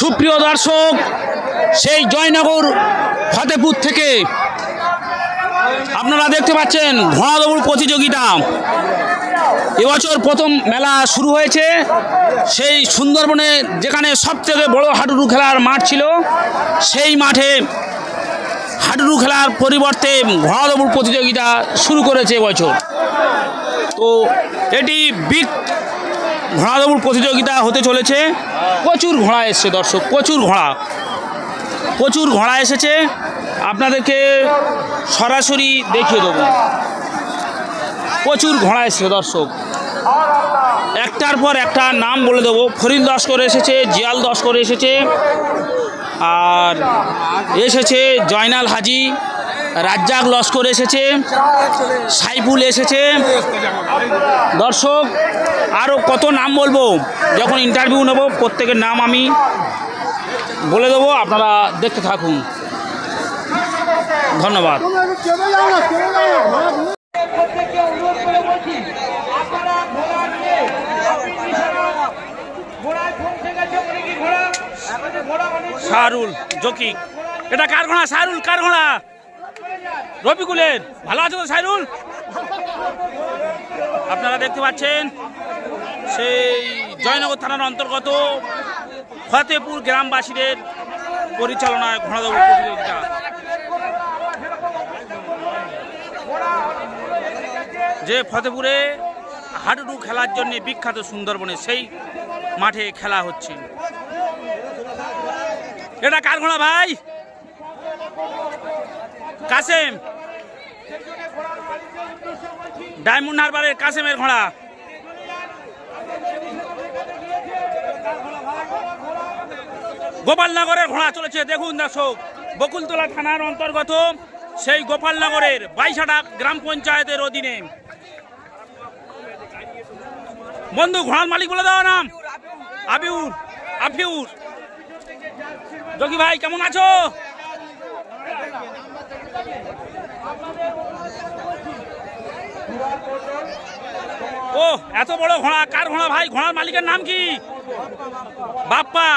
সুপ্রিয় দর্শক, সেই জয়নগর ফতেপুর থেকে আপনারা দেখতে পাচ্ছেন ঘোড়া দৌড় প্রতিযোগিতা। এবছর প্রথম মেলা শুরু হয়েছে। সেই সুন্দরবনে যেখানে সবথেকে বড় হাডুডু খেলার মাঠ ছিল, সেই মাঠে হাডুডু খেলার পরিবর্তে ঘোড়া দৌড় প্রতিযোগিতা শুরু করেছে এবছর। তো এটি বিগ ঘোড়া দৌড় প্রতিযোগিতা হতে চলেছে। প্রচুর ঘোড়া এসছে দর্শক, প্রচুর ঘোড়া। প্রচুর ঘোড়া এসেছে। আপনাদেরকে সরাসরি দেখিয়ে দেবো। প্রচুর ঘোড়া এসেছে দর্শক। একটার পর একটা নাম বলে দেবো। ফরিদ লস্কর এসেছে, জিয়াল লস্কর এসেছে, আর এসেছে জয়নাল হাজি। রাজ্জাক লস্কর এসেছে, সাইফুল এসেছে। দর্শক আরও কত নাম বলব? যখন ইন্টারভিউ নেব, প্রত্যেকের নাম আমি বলে দেবো, আপনারা দেখতে থাকুন। ধন্যবাদ। শাহরুল জকি এটা কার ঘোড়া শাহরুল, কার ঘোড়া রবিকুলের ভালো আছো তো শাহরুল আপনারা দেখতে পাচ্ছেন, সেই জয়নগর থানার অন্তর্গত ফতেপুর গ্রামবাসীদের পরিচালনায় ঘোড়া দৌড় প্রতিযোগিতা। যে ফতেপুরে হাডুডু খেলার জন্য বিখ্যাত সুন্দরবনে সেই মাঠে খেলা হচ্ছে। এটা কার ঘোড়া ভাই? কাসেম। ডায়মন্ড হারবারের কাসেমের ঘোড়া। গোপালনগরের ঘোড়া চলেছে, দেখুন দর্শক। বকুলতলা থানার অন্তর্গত সেই গোপালনগরের বাইশাটা গ্রাম পঞ্চায়েতের অধীনে। বন্ধু, ঘোড়ার মালিক বলে দাও নাম। আবিউর আফিউর যোগী ভাই, কেমন আছো? ও, এত বড় ঘোড়া, কার ঘোড়া ভাই? ঘোড়ার মালিকের নাম কি? বাপ্পা।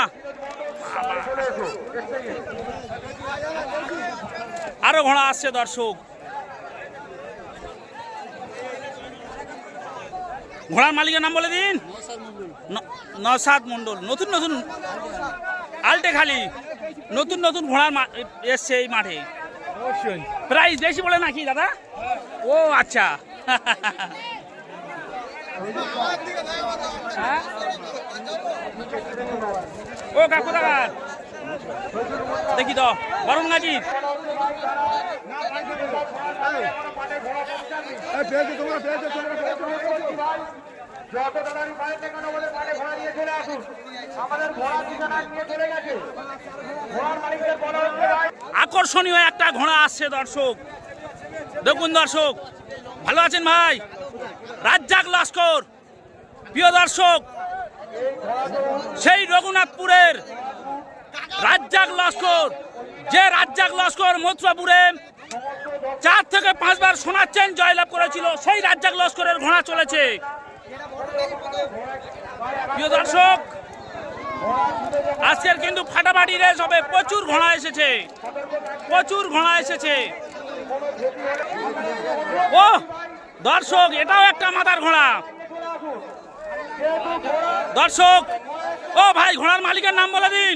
আরও ঘোড়া আসছে, দর্শক। ঘোড়ার মালিকের নাম বলে দিন। নসাদ মন্ডল নতুন নতুন, আলটে খালি। নতুন নতুন ঘোড়ার এসছে এই মাঠে। প্রাইস বেশি বলে নাকি দাদা? ও আচ্ছা। হ্যাঁ? ও কাকু দাদা। দেখি তো বরং গাছি যত তাড়াতাড়ি মাঠে ঘোড়া নিয়ে চলে আসুন? আমাদের ঘোড়া ঠিকানা নিয়ে চলে গেছে। ঘোড়ার মালিকদের বলা আকর্ষণীয় একটা ঘোড়া আসছে দর্শক। দেখুন দর্শক, ভালো আছেন ভাই? রাজ্জাক লস্কর, প্রিয় দর্শক, সেই রঘুনাথপুরের রাজ্জাক লস্কর, যে রাজ্জাক লস্কর মথুরাপুরে চার থেকে পাঁচবার সোনার চেন জয়লাভ করেছিল, সেই রাজ্জাক লস্করের ঘোড়া চলেছে। প্রিয় দর্শক, আজকের কিন্তু ফাটাফাটি রেস হবে। প্রচুর ঘোড়া এসেছে। প্রচুর ঘোড়া এসেছে। ও, দর্শক, এটাও একটা মাথার ঘোড়া। দর্শক, ও ভাই, ঘোড়ার মালিকের নাম বলে দিন।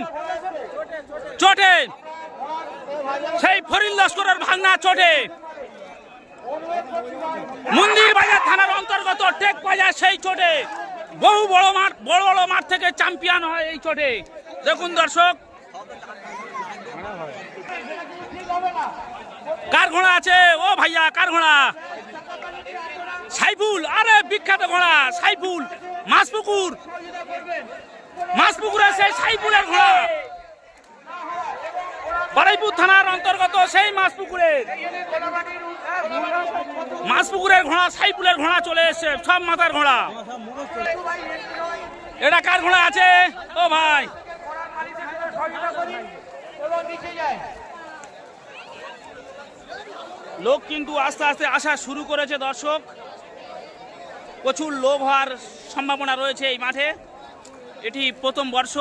চটে সেই ফরিল লস্করের ভাঙনা চটে। মন্দির বাজার থানার অন্তর্গত টেক বাজার সেই চোটে। বহু বড় মাঠ, বড় বড় মাঠ থেকে চ্যাম্পিয়ন হয় এই চোটে। দেখুন দর্শক। কার ঘোড়া আছে? ও ভাইয়া, কার ঘোড়া? সাইফুল, আরে বিখ্যাত ঘোড়া, সাইফুল। মাসপুকুর মাসপুকুরে সেই সাইফুলের ঘোড়া। বারাইপুর থানার অন্তর্গত সেই মাসপুকুরের মাসপুকুরের ঘোড়া সাইপুলের ঘোড়া চলে এসছে, সব মাথার ঘোড়া। এটা কার ঘোড়া আছে? ও ভাই। লোক কিন্তু আস্তে আস্তে আসা শুরু করেছে, দর্শক। প্রচুর লোভ হওয়ার সম্ভাবনা রয়েছে এই মাঠে। এটি প্রথম বর্ষ।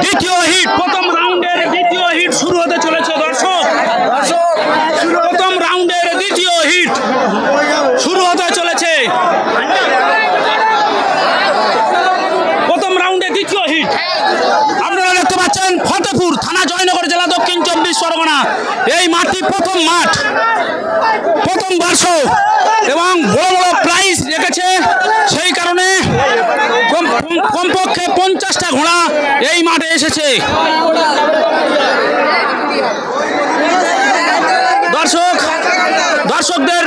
দ্বিতীয় হিট। প্রথম রাউন্ডের দ্বিতীয় হিট শুরু হতে চলেছে, দর্শক। প্রথম রাউন্ডের দ্বিতীয় হিট শুরু হতে চলেছে। প্রথম রাউন্ডে দ্বিতীয় হিট। আপনারা দেখতে পাচ্ছেন ফতেপুর থানা, জয়নগর জেলা, দক্ষিণ চব্বিশ পরগনা। এই মাঠটি প্রথম মাঠ, প্রথম বর্ষ এবং বড় বড় প্রাইজ রেখেছে সেই কারণে কম- কম- কমপক্ষে পঞ্চাশটা ঘোড়া এই মাঠে এসেছে দর্শক, দর্শকদের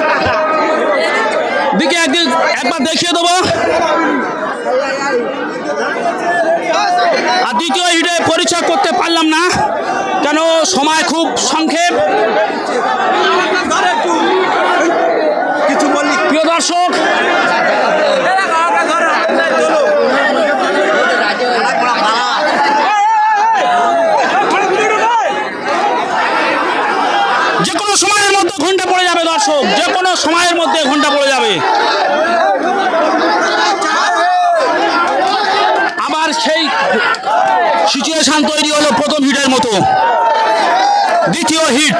দিকে একদিন একবার দেখিয়ে দেবো। আর দ্বিতীয় হিটে পরিচয় করতে পারলাম না, কেন সময় খুব সংক্ষেপ। প্রিয় দর্শক যে কোনো সময়ের মধ্যে ঘণ্টা পড়ে যাবে দর্শক যে কোনো সময়ের মধ্যে ঘণ্টা পড়ে যাবে। আবার সেই সিচুয়েশান তৈরি হলো প্রথম হিটের মতো। দ্বিতীয় হিট।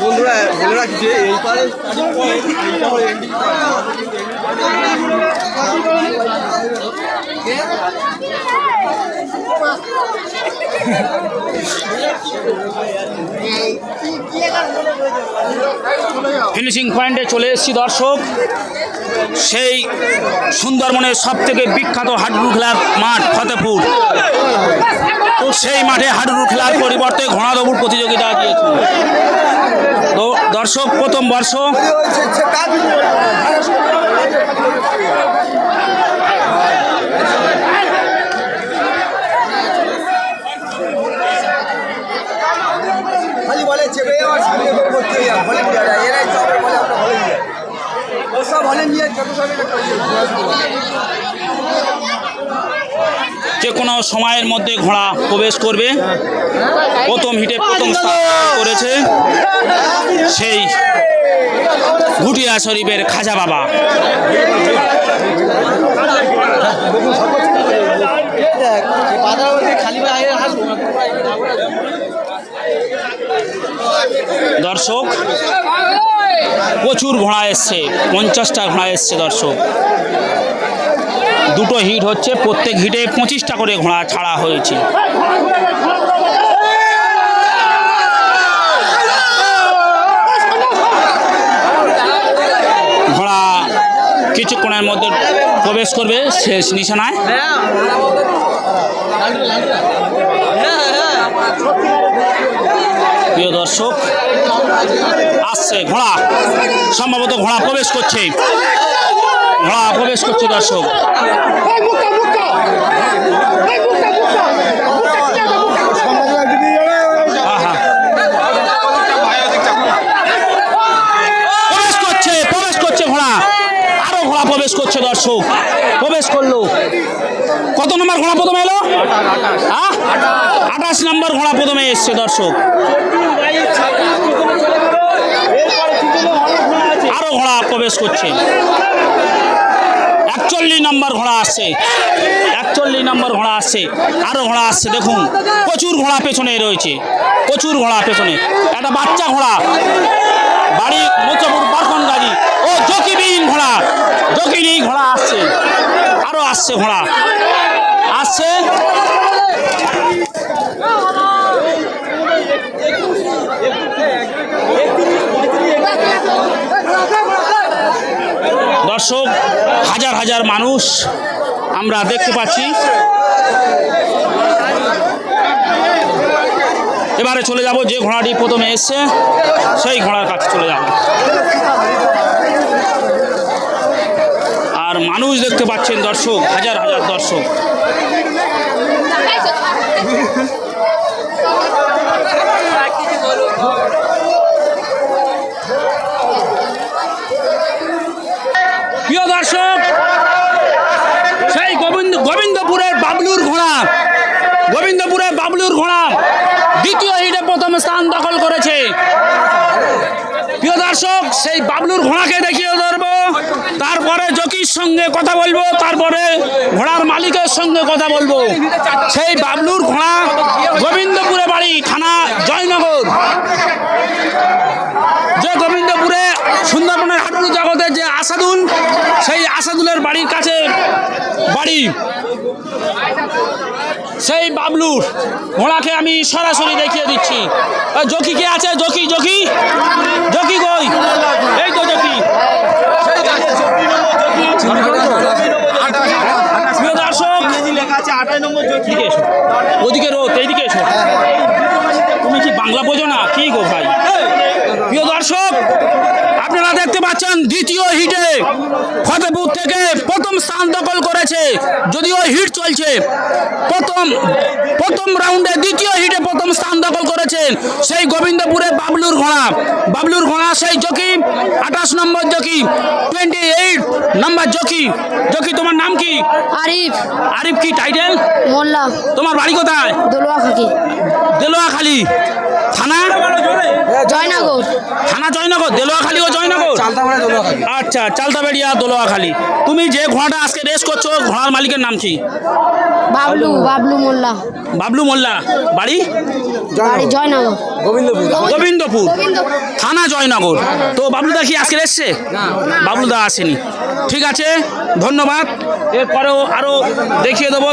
বন্ধুরা বলে রাখছি এই পারে ফিনিশিং পয়েন্টে চলে এসেছি দর্শক। সেই সুন্দরবনের সব থেকে বিখ্যাত হাডুডু খেলার মাঠ ফতেপুর। তো সেই মাঠে হাডুডু খেলার পরিবর্তে ঘোড়া দৌড় প্রতিযোগিতা দিয়েছে তো দর্শক, প্রথম বর্ষ। যে কোনো সময়ের মধ্যে ঘোড়া প্রবেশ করবে। প্রথম হিটে প্রথম করেছে সেই ভুটিয়া শরীফের খাজা বাবা। দর্শক প্রচুর ঘোড়া এসছে, পঞ্চাশটা ঘোড়া এসছে দর্শক। দুটো হিট হচ্ছে, প্রত্যেক হিটে পঁচিশটা করে ঘোড়া ছাড়া হয়েছে। ঘোড়া কিছুক্ষণের মধ্যে প্রবেশ করবে, শেষ নিশানায়। প্রিয় দর্শক, আসছে ঘোড়া। সম্ভবত ঘোড়া প্রবেশ করছে। ঘোড়া প্রবেশ করছে দর্শক। প্রবেশ করছে দর্শক। প্রবেশ করল। কত নম্বর ঘোড়া প্রথমে এলো? হ্যাঁ? আঠাশ নম্বর ঘোড়া প্রথমে এসছে দর্শক। আরও ঘোড়া প্রবেশ করছে। একচল্লিশ নম্বর ঘোড়া আসছে। একচল্লিশ নম্বর ঘোড়া আসছে। আরও ঘোড়া আসছে, দেখুন। প্রচুর ঘোড়া পেছনে রয়েছে। প্রচুর ঘোড়া পেছনে। একটা বাচ্চা ঘোড়া বাড়ি মোচাপুর বারখন গাড়ি ও জকিবিহীন ঘোড়া জকিনি ঘোড়া আসছে আরও আসছে ঘোড়া আসছে দর্শক হাজার মানুষ আমরা দেখতে পাচ্ছি। এবারে চলে যাব যে ঘোড়াটি প্রথমে এসছে, সেই ঘোড়ার কাছে চলে যাব। আর মানুষ দেখতে পাচ্ছেন দর্শক, হাজার হাজার দর্শক প্রিয় দর্শক সেই গোবিন্দ গোবিন্দপুরের বাবলুর ঘোড়া। গোবিন্দপুরের বাবলুর ঘোড়া। দ্বিতীয় হিটে প্রথম স্থান দখল করেছে। প্রিয় দর্শক, সেই বাবলুর ঘোড়াকে দেখিয়ে ধরবো। তারপরে জকির সঙ্গে কথা বলব। তারপরে ঘোড়ার মালিকের সঙ্গে কথা বলব। সেই বাবলুর ঘোড়া গোবিন্দপুরে বাড়ি, থানা জয়নগর। যে গোবিন্দপুরে সুন্দরবনের হাটুর জগতের যে আসাদুল, সেই আসাদুলের বাড়ির কাছে বাড়ি। সেই বাবলুর ঘোড়াকে আমি সরাসরি দেখিয়ে দিচ্ছি। জকি কে আছে? Jockey jockey? জকি কই? এই তো জকি। ওদিকে রোদ, এইদিকে এসো। তুমি কি বাংলা বোঝো না? কি গো ভাই? প্রিয় দর্শক পাচ্ছেন দ্বিতীয় হিটে ফতেপুর থেকে প্রথম স্থান দখল করেছে যদিও হিট চলছে। প্রথম প্রথম রাউন্ডে দ্বিতীয় হিটে প্রথম স্থান দখল করেছেন সেই গোবিন্দপুরে বাবলুর ঘোড়া। বাবলুর ঘোড়া সেই জকি আঠাশ নম্বর জকি টোয়েন্টি এইট নম্বর জকি। জকি তোমার নাম কি? আরিফ। আরিফ কি টাইটেল মোল্লা। তোমার বাড়ি কোথায়? দেলোয়াখালী। জয়নগর থানা জয়নগর দেলোয়াখালী ও জয়নগর? আচ্ছা চালতাবেড়িয়া দোলোয়াখালী। তুমি যে ঘোড়াটা আজকে রেস করছ ঘোড়ার মালিকের নাম কি? বাবলু বাবলু মোল্লা। বাবলু মোল্লা। বাড়ি? বাড়ি জয়নগর। গোবিন্দপুর। থানা জয়নগর। তো বাবলুদা কি আজকে এসছে? বাবলুদা আসেনি। ঠিক আছে ধন্যবাদ। এরপরেও আরও দেখিয়ে দেবো।